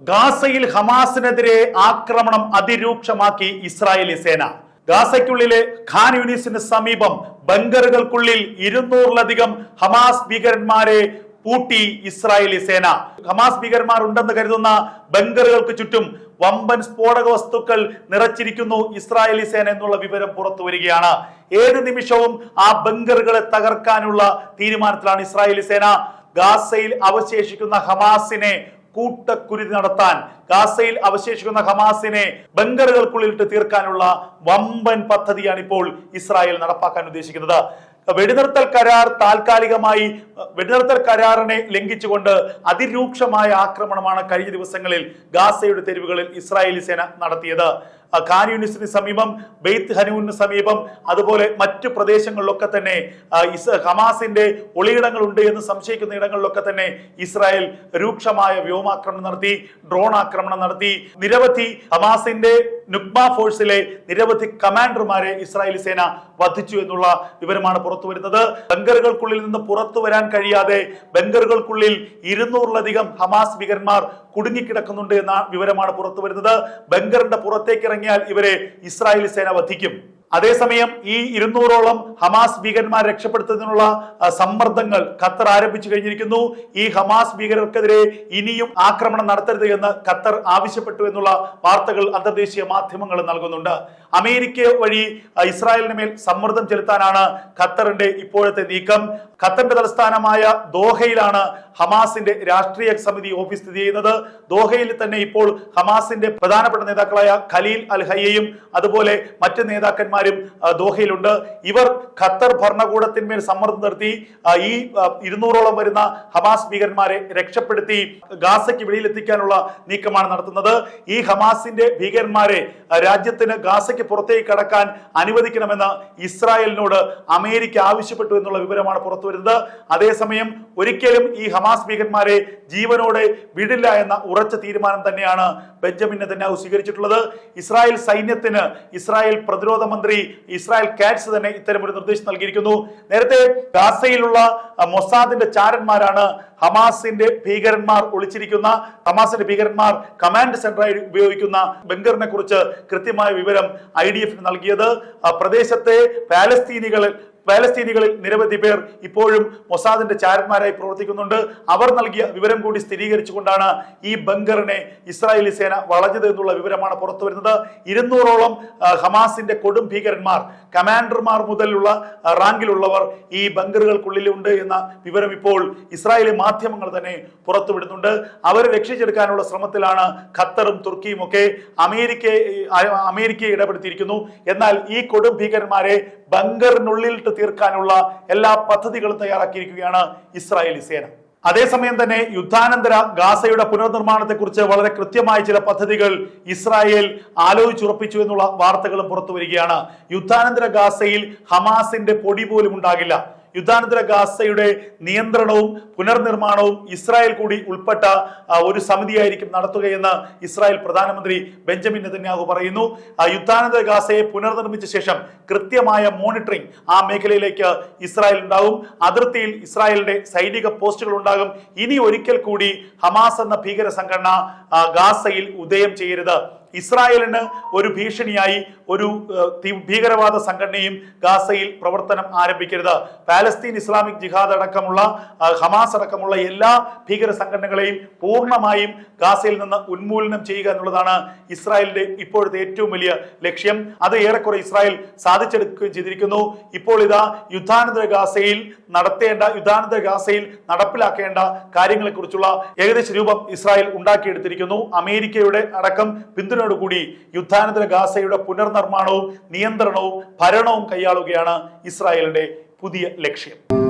ഗാസയിൽ ഹമാസിനെതിരെ ആക്രമണം അതിരൂക്ഷമാക്കി ഇസ്രായേലി സേന. ഗാസയ്ക്കുള്ളിലെ ഖാൻ യൂണിസിന് സമീപം ബങ്കറുകൾക്കുള്ളിൽ ഇരുന്നൂറിലധികം ഹമാസ് ഭീകരന്മാരെ പൂട്ടി ഇസ്രായേലി സേന. ഹമാസ് ഭീകരന്മാർ ഉണ്ടെന്ന് കരുതുന്ന ബങ്കറുകൾക്ക് ചുറ്റും വമ്പൻ സ്ഫോടക വസ്തുക്കൾ നിറച്ചിരിക്കുന്നു ഇസ്രായേലി സേന എന്നുള്ള വിവരം പുറത്തു വരികയാണ്. ഏത് നിമിഷവും ആ ബങ്കറുകളെ തകർക്കാനുള്ള തീരുമാനത്തിലാണ് ഇസ്രായേലി സേന. ഗാസയിൽ അവശേഷിക്കുന്ന ഹമാസിനെ കൂട്ടക്കുരുതി നടത്താൻ ഗാസയിൽ അവശേഷിക്കുന്ന ഹമാസിനെ ബങ്കറുകൾക്കുള്ളിലിട്ട് തീർക്കാനുള്ള വമ്പൻ പദ്ധതിയാണ് ഇപ്പോൾ ഇസ്രായേൽ നടപ്പാക്കാൻ ഉദ്ദേശിക്കുന്നത്. വെടിനിർത്തൽ കരാർ താൽക്കാലികമായി വെടിനിർത്തൽ കരാറിനെ ലംഘിച്ചുകൊണ്ട് അതിരൂക്ഷമായ ആക്രമണമാണ് കഴിഞ്ഞ ദിവസങ്ങളിൽ ഗാസയുടെ തെരുവുകളിൽ ഇസ്രായേലി സേന നടത്തിയത്. യൂണിസിന് സമീപം ബെയ്ത്ത് ഹനൂന് സമീപം അതുപോലെ മറ്റു പ്രദേശങ്ങളിലൊക്കെ തന്നെ ഇസ് ഹമാസിന്റെ ഒളിയിടങ്ങളുണ്ട് എന്ന് സംശയിക്കുന്ന ഇടങ്ങളിലൊക്കെ തന്നെ ഇസ്രായേൽ രൂക്ഷമായ വ്യോമാക്രമണം നടത്തി ഡ്രോൺ ആക്രമണം നടത്തി. നിരവധി ഹമാസിന്റെ നുക്മ ഫോഴ്സിലെ നിരവധി കമാൻഡർമാരെ ഇസ്രായേലി സേന വധിച്ചു എന്നുള്ള വിവരമാണ് പുറത്തു വരുന്നത്. ബങ്കറുകൾക്കുള്ളിൽ നിന്ന് പുറത്തു വരാൻ കഴിയാതെ ബങ്കറുകൾക്കുള്ളിൽ ഇരുന്നൂറിലധികം ഹമാസ് ഭീകരന്മാർ കുടുങ്ങിക്കിടക്കുന്നുണ്ട് എന്ന വിവരമാണ് പുറത്തു വരുന്നത് ബങ്കറിന്റെ പുറത്തേക്ക് ഇറങ്ങിയാൽ ഇവരെ ഇസ്രായേലി സേന വധിക്കും. അതേസമയം ഈ ഇരുന്നൂറോളം ഹമാസ് ഭീകരന്മാർ രക്ഷപ്പെടുത്തുന്നതിനുള്ള സമ്മർദ്ദങ്ങൾ ഖത്തർ ആരംഭിച്ചു കഴിഞ്ഞിരിക്കുന്നു. ഈ ഹമാസ് ഭീകരർക്കെതിരെ ഇനിയും ആക്രമണം നടത്തരുത് എന്ന് ഖത്തർ ആവശ്യപ്പെട്ടു എന്നുള്ള വാർത്തകൾ അന്തർദേശീയ മാധ്യമങ്ങൾ നൽകുന്നുണ്ട്. അമേരിക്ക വഴി ഇസ്രായേലിന് മേൽ സമ്മർദ്ദം ചെലുത്താനാണ് ഖത്തറിന്റെ ഇപ്പോഴത്തെ നീക്കം. ഖത്തറിന്റെ തലസ്ഥാനമായ ദോഹയിലാണ് ഹമാസിന്റെ രാഷ്ട്രീയ സമിതി ഓഫീസ് സ്ഥിതി ചെയ്യുന്നത്. ദോഹയിൽ തന്നെ ഇപ്പോൾ ഹമാസിന്റെ പ്രധാനപ്പെട്ട നേതാക്കളായ ഖലീൽ അൽ ഹയ്യയും അതുപോലെ മറ്റ് നേതാക്കന്മാരും ദോഹയിലുണ്ട്. ഇവർ ഖത്തർ ഭരണകൂടത്തിന്മേൽ സമ്മർദ്ദം നിർത്തി ഈ ഇരുന്നൂറോളം വരുന്ന ഹമാസ് ഭീകരന്മാരെ രക്ഷപ്പെടുത്തി ഗാസയ്ക്ക് വെളിയിലെത്തിക്കാനുള്ള നീക്കമാണ് നടത്തുന്നത്. ഈ ഹമാസിന്റെ ഭീകരന്മാരെ രാജ്യത്തിന് ഗാസയ്ക്ക് പുറത്തേക്ക് കടക്കാൻ അനുവദിക്കണമെന്ന് ഇസ്രായേലിനോട് അമേരിക്ക ആവശ്യപ്പെട്ടു എന്നുള്ള വിവരമാണ് പുറത്തു വരുന്നത്. അതേസമയം ഒരിക്കലും ഈ ഹമാസ് ഭീകരന്മാരെ ജീവനോടെ വിടില്ല എന്ന ഉറച്ച തീരുമാനം തന്നെയാണ് ബെഞ്ചമിൻ നെതന്യാഹു സ്വീകരിച്ചിട്ടുള്ളത്. ഇസ്രായേൽ സൈന്യത്തിന് ഇസ്രായേൽ പ്രതിരോധ മന്ത്രി ഇസ്രായേൽ കാറ്റ്സ് തന്നെ ഇത്തരമൊരു നിർദ്ദേശം നൽകിയിരിക്കുന്നു. നേരത്തെ ഗാസയിലുള്ള മൊസാദിന്റെ ചാരന്മാരാണ് ഹമാസിന്റെ ഭീകരന്മാർ ഒളിച്ചിരിക്കുന്ന ഹമാസിന്റെ ഭീകരന്മാർ കമാൻഡ് സെന്ററായി ഉപയോഗിക്കുന്ന ബംഗറിനെ കുറിച്ച് കൃത്യമായ വിവരം ഐ ഡി എഫിന് നൽകിയത്. പ്രദേശത്തെ പാലസ്തീനികൾ പാലസ്തീനികളിൽ നിരവധി പേർ ഇപ്പോഴും മൊസാദിന്റെ ചാരന്മാരായി പ്രവർത്തിക്കുന്നുണ്ട്. അവർ നൽകിയ വിവരം കൂടി സ്ഥിരീകരിച്ചുകൊണ്ടാണ് ഈ ബങ്കറിനെ ഇസ്രായേലി സേന വളഞ്ഞത് എന്നുള്ള വിവരമാണ് പുറത്തു വരുന്നത്. ഇരുന്നൂറോളം ഹമാസിന്റെ കൊടും ഭീകരന്മാർ കമാൻഡർമാർ മുതലുള്ള റാങ്കിലുള്ളവർ ഈ ബങ്കറുകൾക്കുള്ളിലുണ്ട് എന്ന വിവരം ഇപ്പോൾ ഇസ്രായേലി മാധ്യമങ്ങൾ തന്നെ പുറത്തുവിടുന്നുണ്ട് അവരെ രക്ഷിച്ചെടുക്കാനുള്ള ശ്രമത്തിലാണ് ഖത്തറും തുർക്കിയും ഒക്കെ അമേരിക്ക അമേരിക്കയെ ഇടപെടുത്തിയിരിക്കുന്നു. എന്നാൽ ഈ കൊടും ഭീകരന്മാരെ ബങ്കറിനുള്ളിലിട്ട് തീർക്കാനുള്ള എല്ലാ പദ്ധതികളും തയ്യാറാക്കിയിരിക്കുകയാണ് ഇസ്രായേലി സേന. അതേസമയം തന്നെ യുദ്ധാനന്തര ഗാസയുടെ പുനർനിർമ്മാണത്തെക്കുറിച്ച് വളരെ കൃത്യമായ ചില പദ്ധതികൾ ഇസ്രായേൽ ആലോചിച്ചുറപ്പിച്ചു എന്നുള്ള വാർത്തകളും പുറത്തു വരികയാണ് യുദ്ധാനന്തര ഗാസയിൽ ഹമാസിന്റെ പൊടി പോലും ഉണ്ടാകില്ല. യുദ്ധാനന്തര ഗാസയുടെ നിയന്ത്രണവും പുനർനിർമ്മാണവും ഇസ്രായേൽ കൂടി ഉൾപ്പെട്ട ഒരു സമിതിയായിരിക്കും നടത്തുകയെന്ന് ഇസ്രായേൽ പ്രധാനമന്ത്രി ബെഞ്ചമിൻ നെതന്യാഹു പറയുന്നു. യുദ്ധാനന്തര ഗാസയെ പുനർനിർമ്മിച്ച ശേഷം കൃത്യമായ മോണിറ്ററിംഗ് ആ മേഖലയിലേക്ക് ഇസ്രായേൽ ഉണ്ടാകും. അതിർത്തിയിൽ ഇസ്രായേലിന്റെ സൈനിക പോസ്റ്റുകൾ ഉണ്ടാകും. ഇനി ഒരിക്കൽ കൂടി ഹമാസ് എന്ന ഭീകര സംഘടന ഗാസയിൽ ഉദയം ചെയ്യരുത്. ഇസ്രായേലിന് ഒരു ഭീഷണിയായി ഒരു ഭീകരവാദ സംഘടനയും ഗാസയിൽ പ്രവർത്തനം ആരംഭിക്കരുത്. പാലസ്തീൻ ഇസ്ലാമിക് ജിഹാദ് അടക്കമുള്ള ഹമാസ് അടക്കമുള്ള എല്ലാ ഭീകര സംഘടനകളെയും പൂർണമായും ഗാസയിൽ നിന്ന് ഉന്മൂലനം ചെയ്യുക എന്നുള്ളതാണ് ഇസ്രായേലിന്റെ ഇപ്പോഴത്തെ ഏറ്റവും വലിയ ലക്ഷ്യം. അത് ഏറെക്കുറെ ഇസ്രായേൽ സാധിച്ചെടുക്കുകയും ചെയ്തിരിക്കുന്നു. ഇപ്പോൾ ഇതാ യുദ്ധാനന്തര ഗാസയിൽ നടത്തേണ്ട യുദ്ധാനന്തര ഗാസയിൽ നടപ്പിലാക്കേണ്ട കാര്യങ്ങളെക്കുറിച്ചുള്ള ഏകദേശ രൂപം ഇസ്രായേൽ ഉണ്ടാക്കിയെടുത്തിരിക്കുന്നു. അമേരിക്കയുടെ അടക്കം പിന്തുണയോടുകൂടി യുദ്ധാനന്തര ഗാസയുടെ പുനർനിർമ്മാണവും നിയന്ത്രണവും ഭരണവും കൈയാളുകയാണ് ഇസ്രായേലിന്റെ പുതിയ ലക്ഷ്യം.